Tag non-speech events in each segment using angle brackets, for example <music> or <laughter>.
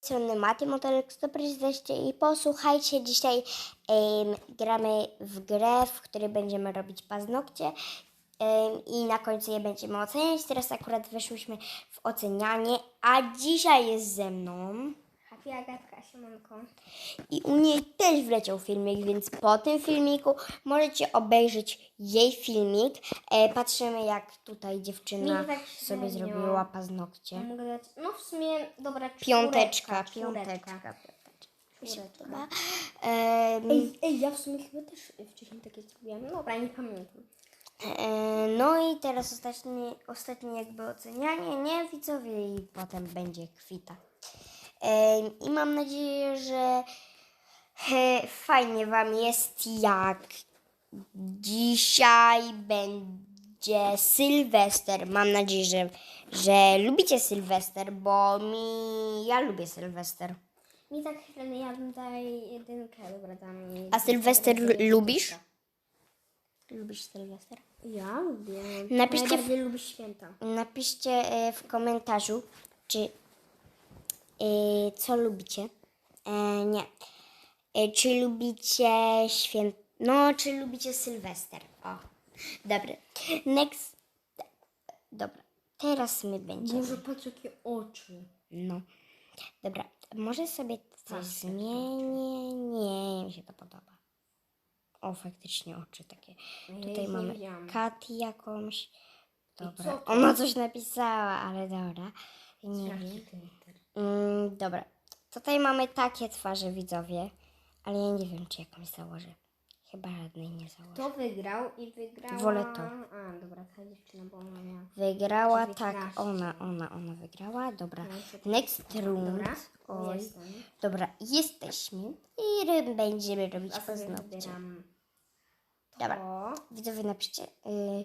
strony Maty Motelek 120 i posłuchajcie, dzisiaj gramy w grę, w której będziemy robić paznokcie i na końcu je będziemy oceniać. Teraz akurat weszłyśmy w ocenianie, a dzisiaj jest ze mną Happy Agatka, siemanko. i u niej też wleciał filmik, więc po tym filmiku możecie obejrzeć jej filmik. E, patrzymy jak tutaj dziewczyna Mi tak sobie średnio. zrobiła paznokcie. Mogę dać, no w sumie, dobra, Piąteczka, czwóreczka, piąteczka. czwóreczka. Em, Ej, ej, ja w sumie chyba też wcześniej takie zrobiłam. No Dobra, nie pamiętam. E, No i teraz ostatnie, ostatnie jakby ocenianie, nie widzowie i potem będzie kwita. I mam nadzieję, że fajnie Wam jest jak dzisiaj będzie Sylwester. Mam nadzieję, że, że lubicie Sylwester, bo mi, ja lubię Sylwester. Mi tak średnio, ja bym daj jedynkę, dobra, mi. A Sylwester lubisz? Lubisz Sylwester? Ja lubię. Napiszcie w- Najbardziej lubię święta. Napiszcie e, w komentarzu, czy co lubicie. E, nie. E, czy lubicie święt... No, czy lubicie Sylwester. O, dobra. Next. Dobra. Teraz my będziemy. Może patrz jakie oczy. No. Dobra. Może sobie coś zmienię. Nie, mi się to podoba. O, faktycznie oczy takie. Tutaj mamy. Katy jakąś. Dobra. Ona coś napisała, ale dobra. Nie wiem. Mm, dobra. Tutaj mamy takie twarze widzowie, ale ja nie wiem, czy jakąś założę. Chyba żadnej nie założę. To wygrał i wygrała... Wolę to. A, dobra, ta dziewczyna, bo ona miała... Wygrała, tak, 19. ona, ona, ona wygrała. Dobra. No Next room. Dobra, Oj. jestem. Dobra, jesteśmy i ry- będziemy robić sobie paznokcie. Dobra. Widzowie napiszcie, y,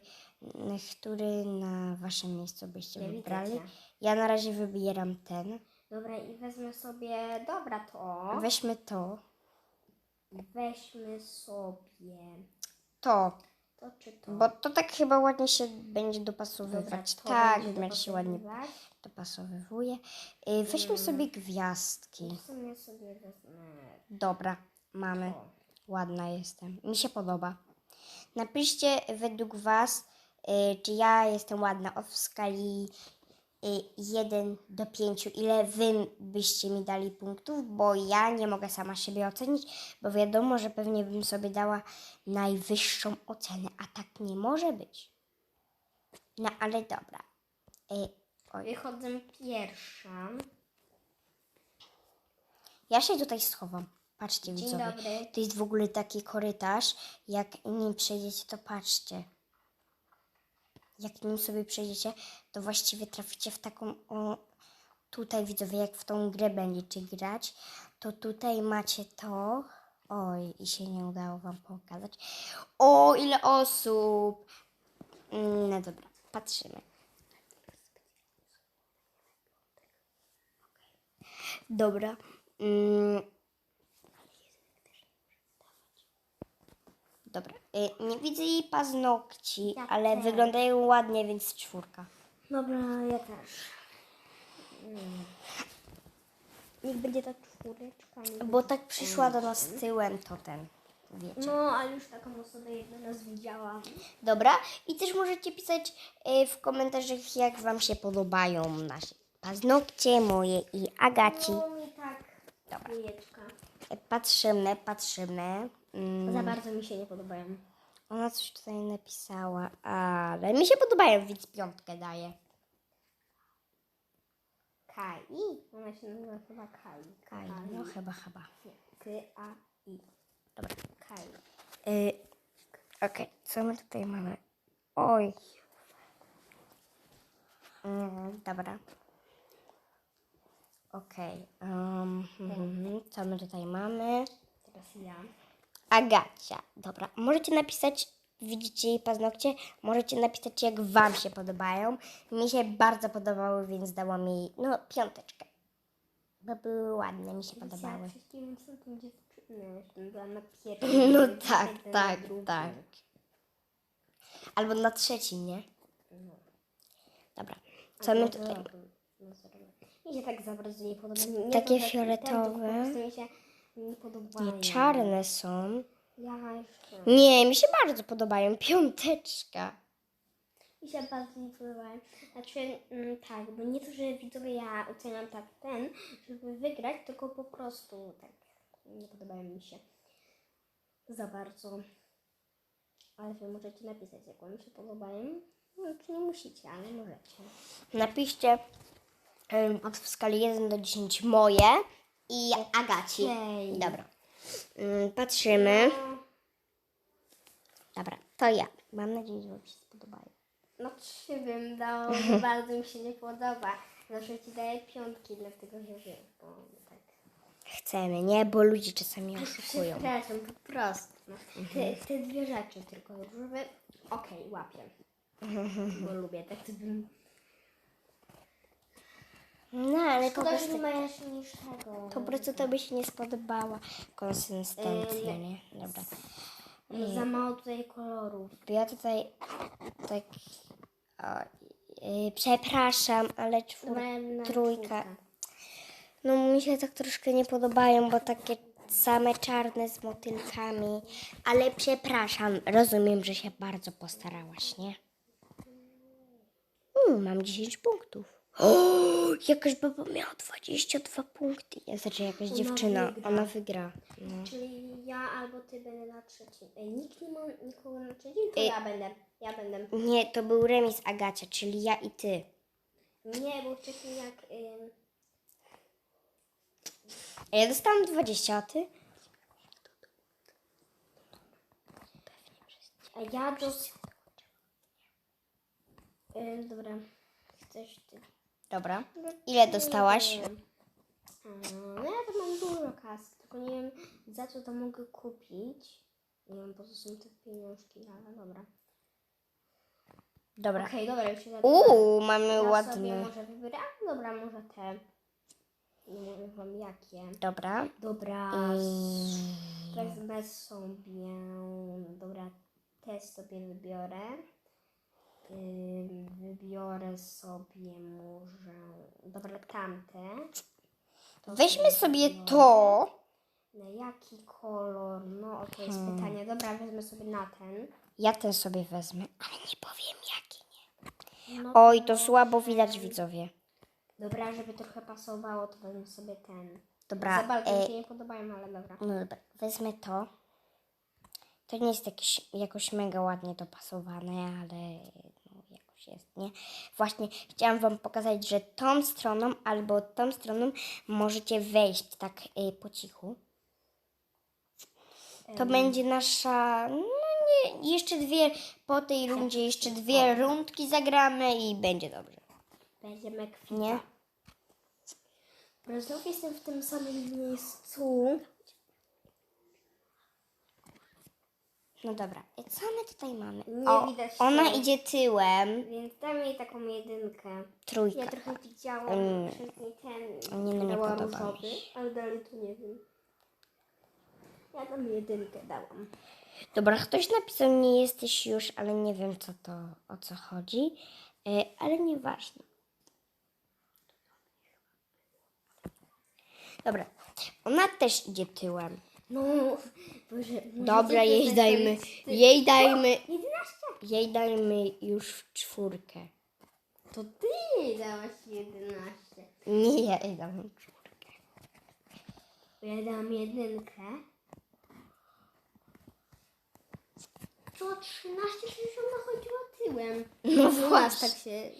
który na waszym miejscu byście wybrali. Ja na razie wybieram ten. Dobra, i wezmę sobie... Dobra, to. Weźmy to. Weźmy sobie... To, To czy to? bo to tak chyba ładnie się będzie Dobra, dopasowywać. to tak, będzie się ładnie dopasowywuje. Y, weźmy sobie gwiazdki. W sumie sobie wezmę Dobra, mamy. to. Ładna jestem. Mi się podoba. Napiszcie według Was, y, czy ja jestem ładna o w skali 1 do 5, ile Wy byście mi dali punktów, bo ja nie mogę sama siebie ocenić, bo wiadomo, że pewnie bym sobie dała najwyższą ocenę, a tak nie może być. No ale dobra. Y, oj. Wychodzę pierwsza. Ja się tutaj schowam. Patrzcie, Dzień widzowie. dobry. To jest w ogóle taki korytarz. Jak nim przejdziecie, to patrzcie. Jak nim sobie przejdziecie, to właściwie traficie w taką. O, tutaj widzowie, jak w tą grę będziecie grać, to tutaj macie to. Oj, i się nie udało Wam pokazać. O, ile osób! Mm, No dobra, patrzymy. Dobra. Mm. Dobra. Y, nie widzę jej paznokci, Ja ale też. wyglądają ładnie, więc czwórka. Dobra, ja też. Mm. Niech będzie ta czwóreczka. niech Bo tak przyszła do nas tyłem, to ten. Wiecie. No, ale już taką osobę jedna nas widziała. Dobra. I też możecie pisać y, w komentarzach, jak Wam się podobają nasze paznokcie, moje i Agaci. No mi tak. Dobra. Dwójeczka. Y, Patrzymy, patrzymy. Mm, Za bardzo mi się nie podobają. ona coś tutaj napisała, ale mi się podobają, więc piątkę daję. Kai. Ona się nazywa chyba Kai. Kaj, no chyba, chyba. Nie. K, A, I. Dobra. Kai. Y, Okej, co my tutaj mamy? Oj. Mm, dobra. Okej. um, mhm, co my tutaj mamy? Teraz ja. Agacia. Dobra. Możecie napisać, widzicie jej paznokcie? Możecie napisać, jak Wam się podobają. Mi się bardzo podobały, więc dałam jej, no, piąteczkę. Bo były ładne, mi się podobały. Wszystkim była na pierwszym. No tak, tak, tak. Albo na trzecim, nie? No. Dobra. Co my No, tutaj. No. Mi się tak za bardzo nie podoba. Takie fioletowe. Nie podobają. Nie, czarne są. Ja jeszcze. Nie, mi się bardzo podobają. Piąteczka. Mi się bardzo nie podobają. Znaczy, mm, tak, bo nie to, że widzowie ja oceniam tak ten, żeby wygrać, tylko po prostu tak nie podobają mi się za bardzo. Ale wy możecie napisać, jak wam się podobają. No, czy nie musicie, ale możecie. Napiszcie od w skali 1 do 10 moje i Agaci. Okej. Dobra. Mm, Patrzymy. Dobra, to ja. Mam nadzieję, że Wam się spodobają. no trzy bym dała, <laughs> bo bardzo mi się nie podoba. Zawsze ci daję piątki, dlatego że wiesz, bo tak. Chcemy, nie? Bo ludzie czasami oszukują. Przepraszam, po prostu. No. Te, te dwie rzeczy tylko różowe. Okej, łapię. <laughs> Bo lubię tak to bym. No, ale po Szkoda, że prostu, nie ma tego. po prostu to by się nie spodobała konsystencja, nie? Dobra. Za mało tutaj kolorów. Ja tutaj tak... O, yy, przepraszam, ale czwór, trójka. No mi się tak troszkę nie podobają, bo takie same czarne z motylkami. Ale przepraszam, rozumiem, że się bardzo postarałaś, nie? Mm, mam 10 punktów. O, jakaś baba miała 22 punkty. Ja znaczy jakaś Ona dziewczyna, wygra. ona wygra. No. Czyli ja albo ty będę na trzecim. Ej, nikt nie ma nikogo na trzecim, to Ej. ja będę. Ja będę. Nie, to był remis Agacia, czyli ja i ty. Nie, bo wcześniej jak. Ym, A ja dostałam 20, a ty? a ja dos... Ym, dobra. Chcesz ty. Dobra. Ile dostałaś? Nie wiem. Mm, No ja to mam dużo kasy, tylko nie wiem za co to mogę kupić. Nie wiem po co są te pieniążki, ale dobra. Dobra. Okej, dobra, już się. Uuu, mamy ja sobie może wybieram? Dobra, może te. Nie mówię wam jakie. Dobra. Dobra, wezmę sobie. Dobra, te sobie wybiorę. Ym, wybiorę sobie może. Dobra, tamte. To Weźmy sobie wybiorę. to. Na jaki kolor? No, to jest Hmm. pytanie. Dobra, wezmę sobie na ten. Ja ten sobie wezmę, ale nie powiem jaki. No Oj, to słabo widać widzowie. Dobra, żeby trochę pasowało, to wezmę sobie ten. Dobra, Za bardzo mi e, się nie podobają, ale dobra. no dobra, wezmę to. To nie jest jakieś, jakoś mega ładnie dopasowane, ale no, jakoś jest, nie? Właśnie chciałam Wam pokazać, że tą stroną albo tą stroną możecie wejść tak y, po cichu. To będzie nasza, no nie, jeszcze dwie, po tej rundzie jeszcze dwie rundki zagramy i będzie dobrze. Będziemy kwita. Nie? Dobra, znów jestem w tym samym miejscu. No dobra, i co my tutaj mamy? Nie o, widać ona tyłu. idzie tyłem, Więc dam jej taką jedynkę. trójka. Ja trochę widziałam Mm. ten. Nie, no nie podoba mi różowy, ale dalej tu nie wiem. Ja tam jedynkę dałam. Dobra, ktoś napisał, nie jesteś już, ale nie wiem co to, o co chodzi, e, ale nieważne. Dobra, ona też idzie tyłem. No, Boże. Dobra, jej dajmy, jej dajmy, 11? jej dajmy już w czwórkę. To ty jej dałaś 11. Nie, ja jej dam czwórkę. Ja dałam jedynkę. To 13, przecież ona chodziła tyłem. No właśnie. tak się...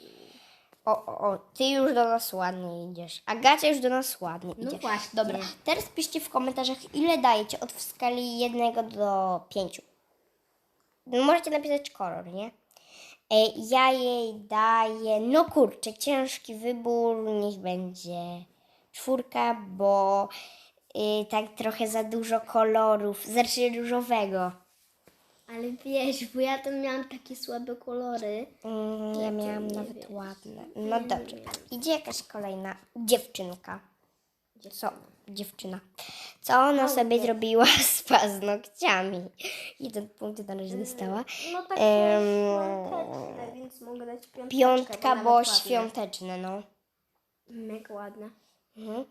O, o, o, ty już do nas ładnie idziesz. Agacia już do nas ładnie No idzie. właśnie. Dobra, teraz piszcie w komentarzach, ile dajecie od w skali 1 do 5. Możecie napisać kolor, nie? E, Ja jej daję, no kurczę, ciężki wybór, niech będzie czwórka, bo y, tak trochę za dużo kolorów, znaczy różowego. Ale wiesz, bo ja tam miałam takie słabe kolory. Mm, ja miałam nie nawet wiem. ładne. No dobrze, idzie jakaś kolejna dziewczynka. Co? Dziewczyna. Co ona sobie zrobiła <laughs> z paznokciami? Jeden punkt na razie dostała. No takie Em, świąteczne, więc mogę dać piąteczkę. Piątka, bo ładne. świąteczne, no. Mega ładna. Mhm.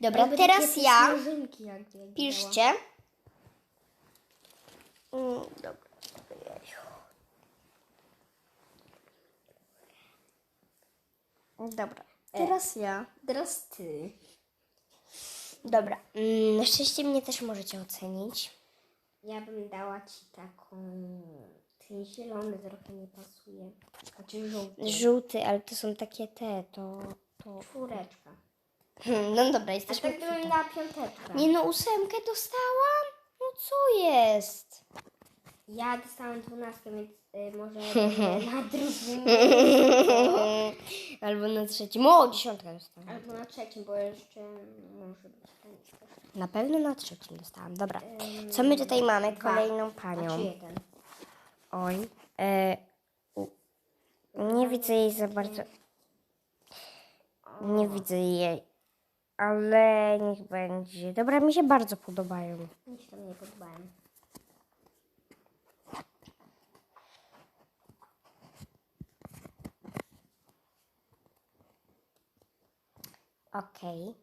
Dobra, Jakby teraz ja. dała. Mm, dobra. Dobra, teraz ja. Teraz ty. Dobra, mm, na szczęście mnie też możecie ocenić. Ja bym dała ci taką... Ten zielony trochę nie pasuje. Znaczy żółty. Żółty, ale to są takie te, to... to... Czwóreczka. Hmm, no dobra, A jesteśmy tak przy bym tym. dała piąteczkę. Nie no, ósemkę dostałam? Co jest? Ja dostałam dwunastkę, więc y, może <laughs> na drugim. <laughs> Albo na trzecim. O, dziesiątkę dostałam. Albo na trzecim, bo jeszcze może być. Na pewno na trzecim dostałam. Dobra. Co my tutaj mamy? Dwa. Kolejną A czy panią. jeden? Oj. E, u, nie widzę jej za bardzo. Nie widzę jej. Ale niech będzie. Dobra, mi się bardzo podobają. Mi się tam nie podobają. Okej.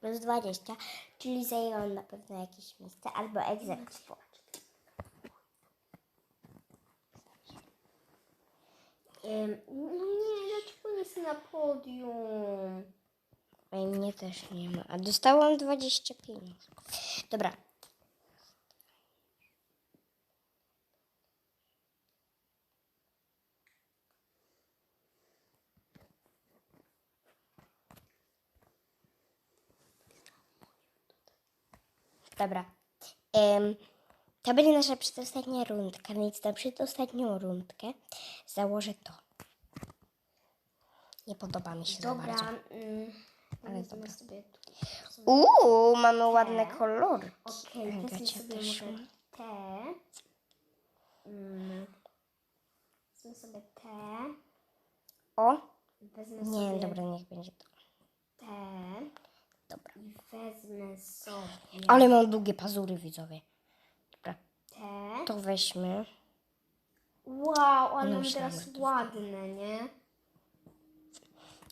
Plus 20, czyli zajęłam na pewno jakieś miejsce albo egzekwo. No nie, dlaczego jest na podium? Ej, mnie też nie ma. A dostałam 25. Dobra. Dobra. Em, to będzie nasza przedostatnia rundka, więc na przedostatnią rundkę założę to. Nie podoba mi się za Dobra, bardzo. ym, Ale ale dobra. sobie tu. Uuu, mamy ładne kolory. Okej, okay, Agacia sobie też może te. Mm, wezmę sobie te. O, Wezmę nie, sobie dobra, niech będzie to. te. Dobra. I wezmę sobie Ale mam długie pazury, widzowie. Dobra, te. to weźmy. Wow, No, one myślałam, teraz że to ładne, nie?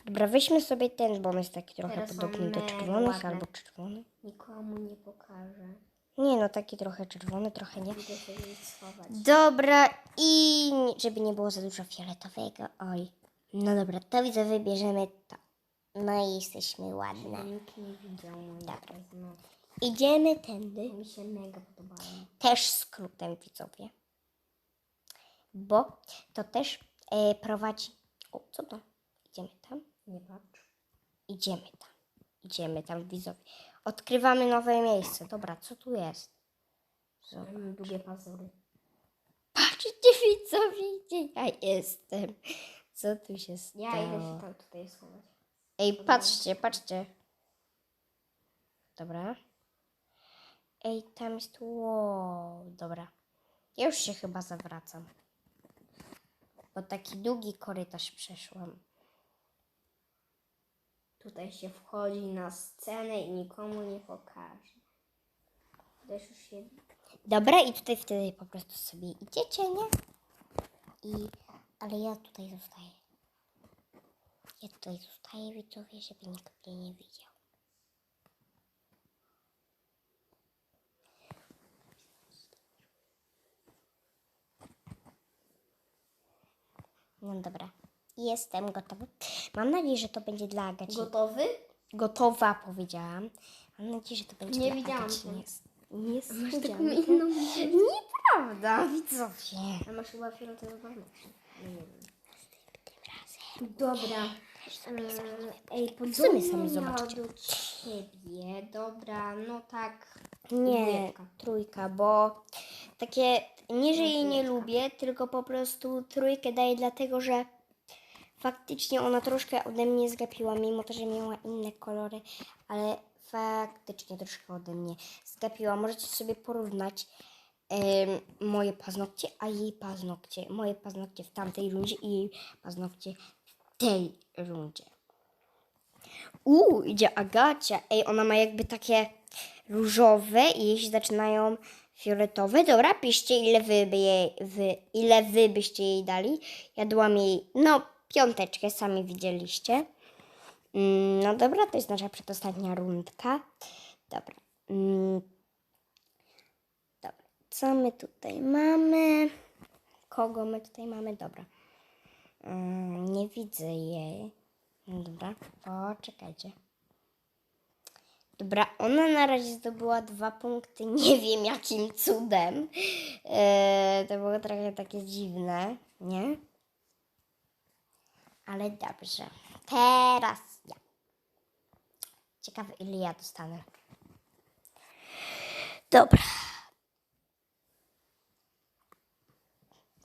Dobra, weźmy sobie ten, bo on jest taki trochę Teraz podobny do mega czerwonych ładne. albo czerwony. Nikomu nie pokażę. Nie no, taki trochę czerwony, trochę nie. Idę się schować. Dobra, i nie- żeby nie było za dużo fioletowego. Oj. No dobra, to widzę, wybierzemy to. No i jesteśmy ładne. Nikt nie widział. Idziemy tędy. Mi się mega podobało. też skrótem widzowie. Bo to też e, prowadzi. O, co to? Idziemy tam? Nie patrz. Idziemy tam. Idziemy tam, widzowie. Odkrywamy nowe miejsce. Dobra, co tu jest? Zobacz. Mam długie pazury. Patrzcie, <laughs> widzowie, gdzie ja jestem. Co tu się stało? Ja idę się tam tutaj schować. Ej, patrzcie, patrzcie. Dobra. Ej, tam jest wow. Dobra. Ja już się chyba zawracam. Bo taki długi korytarz przeszłam. Tutaj się wchodzi na scenę i nikomu nie pokaże. Też już się... Dobra, i tutaj wtedy po prostu sobie idziecie, nie? I... Ale ja tutaj zostaję. Ja tutaj zostaję, widzowie, żeby nikt mnie nie widział. No dobra. Jestem gotowa. Mam nadzieję, że to będzie dla Agaci. Gotowy? Gotowa powiedziałam. Mam nadzieję, że to będzie Nie dla widziałam Agaci. cię. Nie, nie Masz taką inną... Nieprawda, widzowie. A masz chyba paznokcie. Nie wiem. Dobra. sami Eee, Ej, sami podobnie miała zobaczcie. do ciebie. Dobra, no tak. Nie, Dwójka. trójka, bo takie nie, że jej nie lubię, tylko po prostu trójkę daję dlatego, że faktycznie ona troszkę ode mnie zgapiła, mimo to, że miała inne kolory, ale faktycznie troszkę ode mnie zgapiła. Możecie sobie porównać em, moje paznokcie, a jej paznokcie. Moje paznokcie w tamtej rundzie i jej paznokcie w tej rundzie. Uuu, idzie Agacia. Ej, ona ma jakby takie różowe i jej się zaczynają fioletowe. Dobra, piszcie ile wy, by jej, wy, ile wy byście jej dali. Ja dałam jej, no, piąteczkę, sami widzieliście. Mm, No dobra, to jest nasza przedostatnia rundka. Dobra. Mm. Dobra. Co my tutaj mamy? Kogo my tutaj mamy? Dobra. Mm, nie widzę jej. No Dobra, poczekajcie. Dobra, ona na razie zdobyła dwa punkty. <laughs> Nie wiem jakim cudem. Eee, to było trochę takie dziwne, nie? Ale dobrze. Teraz ja. Ciekawe, ile ja dostanę. Dobra.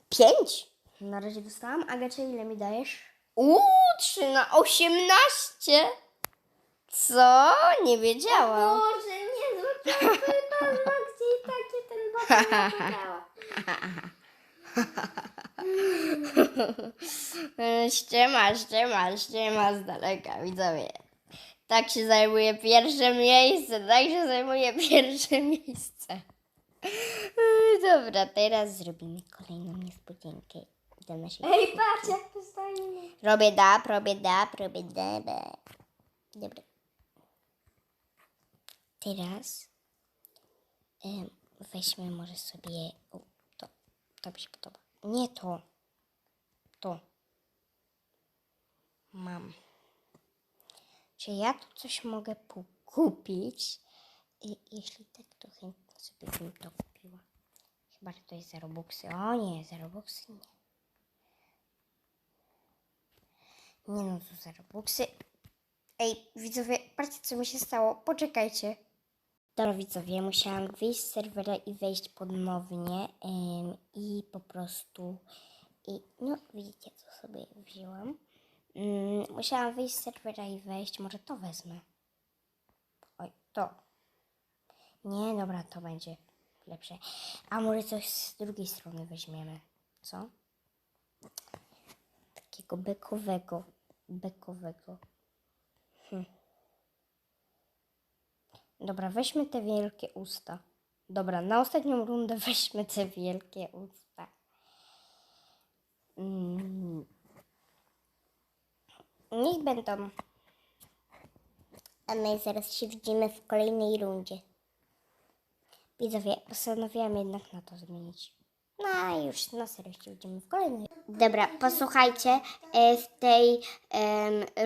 Pięć. Na razie dostałam. Agacie, ile mi dajesz? Uuu, trzy na osiemnaście. Co? Nie wiedziałam. Boże, nie sobie paznokci i takie ten boczek wybrała. E, <laughs> Ściema, ściema, ściema z daleka, widzowie. Tak się zajmuje pierwsze miejsce, tak się zajmuje pierwsze miejsce. Ej, <laughs> Dobra, teraz zrobimy kolejną niespodziankę dla naszej Ej, patrz jak to stoi. Robię dap, robię dap, robię dap. Dobra. Teraz em, weźmy może sobie... O, to, to mi się podoba. Nie to. To. Mam. Czy ja tu coś mogę kupić? I, jeśli tak, to chętnie sobie bym to kupiła. Chyba, że to jest za. O nie, za nie. Nie no, to za. Ej, widzowie, patrzcie co mi się stało. Poczekajcie. Dobra, widzowie, musiałam wyjść z serwera i wejść ponownie em, i po prostu i no widzicie co sobie wzięłam. Mm, musiałam wyjść z serwera i wejść. Może to wezmę. Oj, to. Nie, dobra, to będzie lepsze. A może coś z drugiej strony weźmiemy. Co? Takiego bekowego. Bekowego. Hm. Dobra, weźmy te wielkie usta. Dobra, na ostatnią rundę <laughs> weźmy te wielkie usta. Mm. Niech będą. A my zaraz się widzimy w kolejnej rundzie. Widzowie, postanowiłam jednak na to zmienić. No już na serio się widzimy w kolejnej. Dobra, posłuchajcie. e, W tej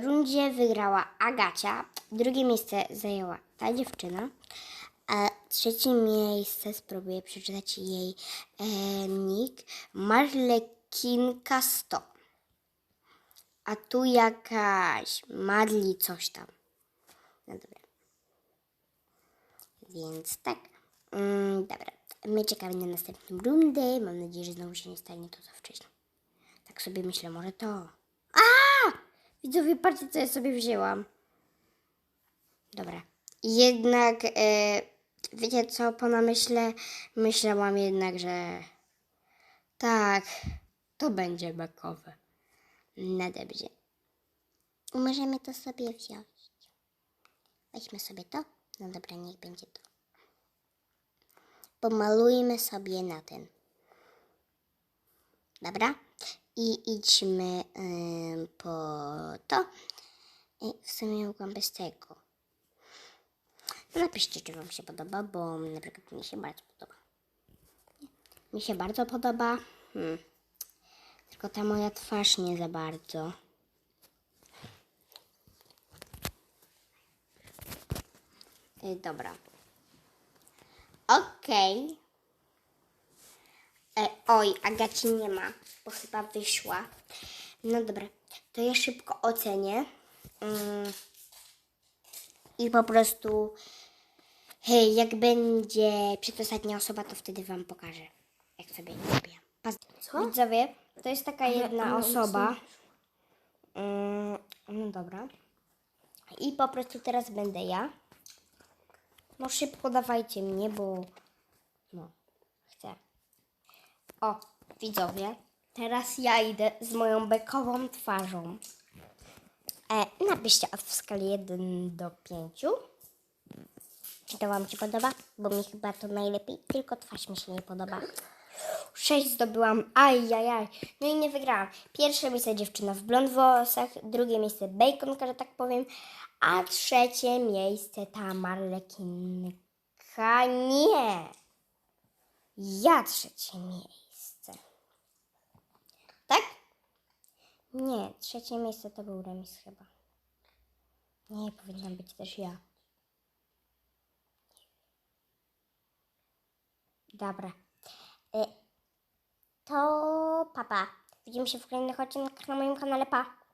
rundzie wygrała Agacia. Drugie miejsce zajęła ta dziewczyna. A trzecie miejsce spróbuję przeczytać jej e, nick. Marlekinka 100. A tu jakaś Madli coś tam. No dobra. Więc tak. Mm, dobra. My czekamy na następną rundę. Mam nadzieję, że znowu się nie stanie to za wcześnie. Tak sobie myślę, może to. A! Widzowie, patrzcie, co ja sobie wzięłam. Dobra. Jednak, e, wiecie co, po namyśle myślałam jednak, że tak, to będzie bekowe. No dobrze. Możemy to sobie wziąć. Weźmy sobie to. No dobra, niech będzie to. Pomalujmy sobie na ten. Dobra? I idźmy po to. I w sumie mogłam bez tego. Napiszcie, czy Wam się podoba, bo na przykład mi się bardzo podoba. Mi się bardzo podoba. Hmm. Tylko ta moja twarz nie za bardzo. Y, Dobra. Okej. E, oj, Agaci nie ma, bo chyba wyszła. No dobra, to ja szybko ocenię. Mm. I po prostu, hej, jak będzie przedostatnia osoba, to wtedy Wam pokażę, jak sobie nie robię. Co? Widzowie, to jest taka jedna ale osoba. Mm, no dobra. I po prostu teraz będę ja. No szybko dawajcie mnie, bo no, chcę. O, widzowie, teraz ja idę z moją bekową twarzą. E, napiszcie od w skali 1 do 5. Czy to Wam się podoba? Bo mi chyba to najlepiej, tylko twarz mi się nie podoba. Sześć zdobyłam, ajajaj. No i nie wygrałam. Pierwsze miejsce dziewczyna w blond włosach, drugie miejsce baconka, że tak powiem, a trzecie miejsce ta marlekinka. Nie! Ja trzecie miejsce. Tak? Nie, trzecie miejsce to był remis chyba. Nie, powinna być też ja. Dobra. Y, to papa. Widzimy się w kolejnych odcinkach na moim kanale. Pa!